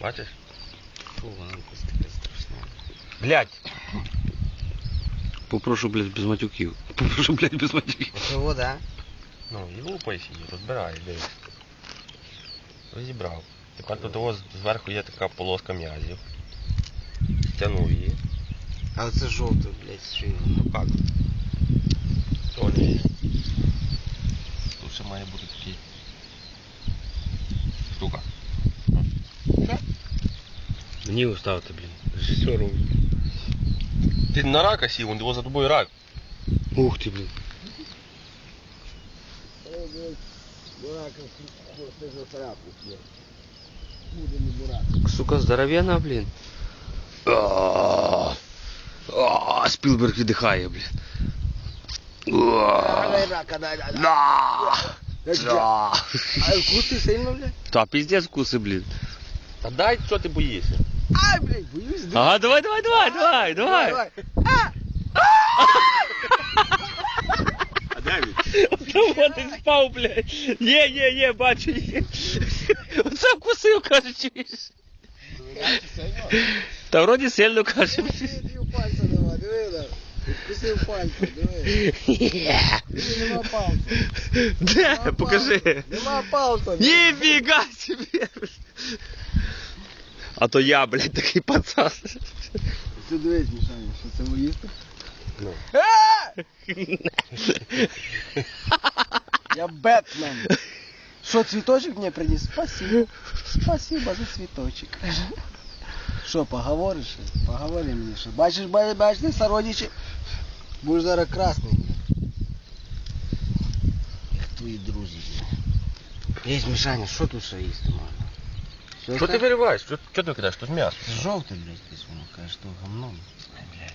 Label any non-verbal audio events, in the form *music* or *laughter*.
Бачиш? Фу, воно якось таке страшне. Блядь! Попрошу, блядь, без матюків. *laughs* Попрошу, блядь, без матюків. Оце вода. Ну, і лупайся її, розбирай, дивись. Розібрав. Тепер тут ось зверху є така полоска м'язів. Стягнув її. А оце жовте, блядь, що його. Ну як? То не є. Тут ще має бути такий. Штука. Мені оставте, блін. Режисеру. Ти на рака сів, он за тобою рак. Ух ти, блін. Сука, здоровенна, блін. А, а, Спілберг віддихає, блін. А, да. Да. А вкуси сильно, блядь? Та піздець вкуси, блін. Та дай, що ти боїшся? Ай, блядь, боюсь. Ага, давай, давай, давай, давай, давай. А де він? Вот ти спав, блядь. Є, є, є, бачу, є. Оце вкусив, каже, чуєш. Та вроді сильно каже. пальця нема, диви, да. Вкусив пальця, диви. Диви, нема пальця. Де? Покажи. Нема пальця. Ніфіга собі. А то я, блядь, такий пацан. Ти дивись, Мішаня, що це воїсти? Ну. Я Бетмен. Що, цвіточок мені приніс? Спасибо. Спасибо за цвіточок. Що, поговориш? Поговори мені, що. Бачиш, ба- бачиш, сородичі? Будеш зараз красний. Як твої друзі. Є, Мішаня, що тут ще їсти можна? Что ты переливаешь? Что ты кидаешь? Тут мясо. Желтый, блядь, письмо, конечно, говном. Блядь.